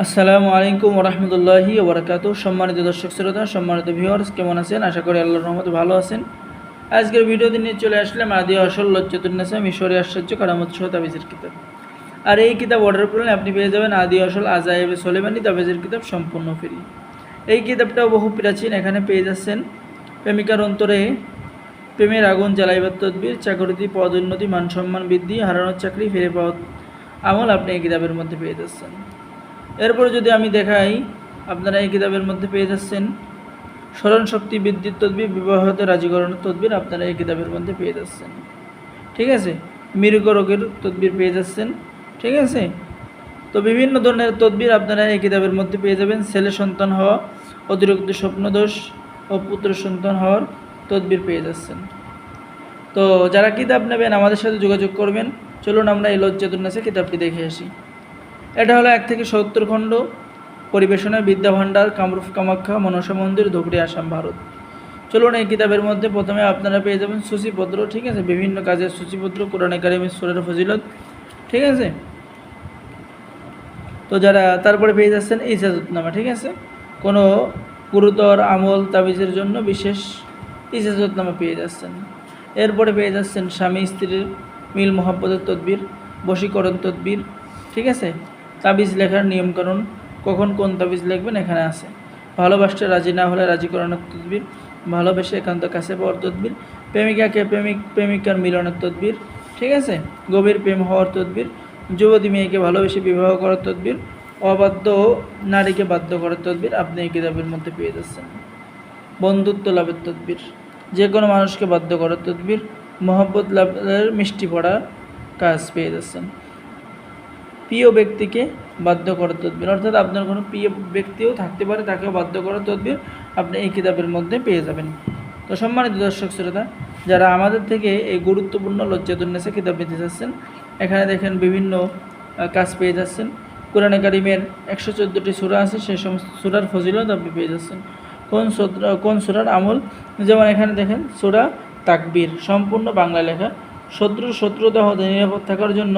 আসসালামু আলাইকুম রহমতুল্লাহি ওবরাকাতু। সম্মানিত দর্শক শ্রোতা, সম্মানিত ভিউয়ার্স কেমন আছেন? আশা করি আল্লাহর রহমত ভালো আছেন। আজকের ভিডিওতে নিয়ে চলে আসলাম আদি আসল লজ্জতুন্নেসা মিশরি আশ্চর্য কারামত সহ তাবিজের কিতাব। আর এই কিতাব অর্ডার করলে আপনি পেয়ে যাবেন আদি আসল আজাইবে সোলেমানি তাবিজের কিতাব সম্পূর্ণ ফ্রি এই কিতাবটাও বহু প্রাচীন, এখানে পেয়ে যাচ্ছেন প্রেমিকার অন্তরে প্রেমের আগুন জ্বালাইবার তদবির, চাকরিতে পদোন্নতি, মান সম্মান বৃদ্ধি, হারানোর চাকরি, ফিরে পাওয়ার আমল আপনি এই কিতাবের মধ্যে পেয়ে যাচ্ছেন। এরপরে যদি আমি দেখাই, আপনারা এই কিতাবের মধ্যে পেয়ে যাচ্ছেন। স্মরণ শক্তি, বিদ্যুৎ, তদ্বির, বিবাহতে রাজীকরণের তদ্বির, আপনারা এই কিতাবের মধ্যে পেয়ে যাচ্ছেন। ঠিক আছে? মৃগ রোগের তদ্বির পেয়ে যাচ্ছেন। ঠিক আছে? তো বিভিন্ন ধরনের তদ্বির আপনারা এই কিতাবের মধ্যে পেয়ে যাবেন। ছেলে সন্তান হওয়া, অতিরিক্ত স্বপ্নদোষ ও পুত্র সন্তান হওয়ার তদ্বির পেয়ে যাচ্ছেন। তো যারা কিতাব নেবেন, আমাদের সাথে যোগাযোগ করবেন। চলুন আমরা এই লজ্জাতুন্নাসে কিতাবটি দেখে আসি। এটা হলো এক থেকে সত্তর খণ্ড পরিবেশনায় বিদ্যা ভাণ্ডার কামরূপ কামাখ্যা, মনসা মন্দির, ধুবড়ি আসাম, ভারত। চলুন এই কিতাবের মধ্যে প্রথমে আপনারা পেয়ে যাবেন সূচিপত্র, ঠিক আছে? বিভিন্ন কাজের সূচিপত্র, কোরআন একাডেমি সুরের ফজিলত, ঠিক আছে? তো যারা তারপরে পেয়ে যাচ্ছেন ইজাজতনামা, ঠিক আছে? কোনো গুরুতর আমল তাবিজের জন্য বিশেষ ইজাজতনামা পেয়ে যাচ্ছেন। এরপরে পেয়ে যাচ্ছেন স্বামী স্ত্রীর মিল মহাব্বতের তদবির, বশীকরণ তদবির, ঠিক আছে? তাবিজ লেখার নিয়মকানুন কখন কোন তাবিজ লিখবেন এখানে আছে। ভালোবাসতে রাজি না হলে রাজি করানোর তদবির। ভালোবেসে একান্ত কাছে পাওয়ার তদবির। প্রেমিকাকে প্রেমিক, প্রেমিকার মিলনের তদবির। ঠিক আছে? গভীর প্রেম হওয়ার তদবির। যুবতী মেয়েকে ভালোবেসে বিবাহ করার তদবির। অবাধ্য নারীকে বাধ্য করার তদবির। আপনি এই কিতাবের মধ্যে পেয়ে যাচ্ছেন। বন্ধুত্ব লাভের তদবির। যে কোনো মানুষকে বাধ্য করার তদবির। মহব্বত লাভের মিষ্টি পড়ার কাজ পেয়ে যাচ্ছেন। প্রিয় ব্যক্তিকে বাধ্য করার তদবির। অর্থাৎ আপনার কোনো প্রিয় ব্যক্তিও থাকতে পারে, তাকেও বাধ্য করার তদবির আপনি এই কিতাবের মধ্যে পেয়ে যাবেন। তো সম্মানিত দর্শক শ্রোতা, যারা আমাদের থেকে এই গুরুত্বপূর্ণ লজ্জাতুন্নেসে কিতাব নিতে যাচ্ছেন, এখানে দেখেন বিভিন্ন কাজ পেয়ে যাচ্ছেন। কোরআনে কারিমের একশো চোদ্দোটি সুরা আছে, সেই সমস্ত সুরার ফজিলত আপনি পেয়ে যাচ্ছেন। কোন কোন সুরার আমল? যেমন এখানে দেখেন, সুরা তাকবীর, সম্পূর্ণ বাংলা লেখা। শত্রু শত্রুতা হতে নিরাপদ থাকার জন্য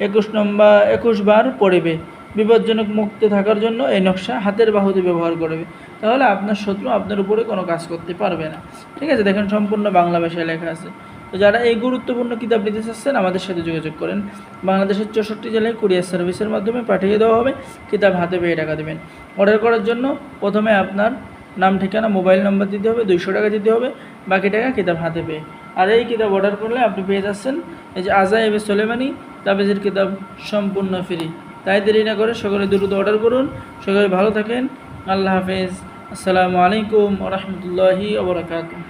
একুশ নম্বর, একুশ বার পড়বে। বিপজ্জনক মুক্ত থাকার জন্য এই নকশা হাতের বাহুতে ব্যবহার করবে। তাহলে আপনার শত্রু আপনার উপরে কোনো কাজ করতে পারবে না। ঠিক আছে, দেখেন সম্পূর্ণ বাংলা ভাষায় লেখা আছে। তো যারা এই গুরুত্বপূর্ণ কিতাব নিতে চাচ্ছেন, আমাদের সাথে যোগাযোগ করেন। বাংলাদেশের চৌষট্টি জেলায় কুরিয়ার সার্ভিসের মাধ্যমে পাঠিয়ে দেওয়া হবে। কিতাব হাতে পেয়ে টাকা দেবেন। অর্ডার করার জন্য প্রথমে আপনার নাম, ঠিকানা, মোবাইল নম্বর দিতে হবে, দুইশো টাকা দিতে হবে। বাকি টাকা কিতাব হাতে পেয়ে। আর এই কিতাব অর্ডার করলে আপনি পেয়ে যাচ্ছেন এই যে আজা এবে সোলেমানি তাবিজের কিতাব সম্পূর্ণ ফ্রি তাই দেরি না করে সকলে দ্রুত অর্ডার করুন। সকলে ভালো থাকেন। আল্লাহ হাফেজ। আসসালামু আলাইকুম রহমতুল্লাহি ওবরাকাতুহ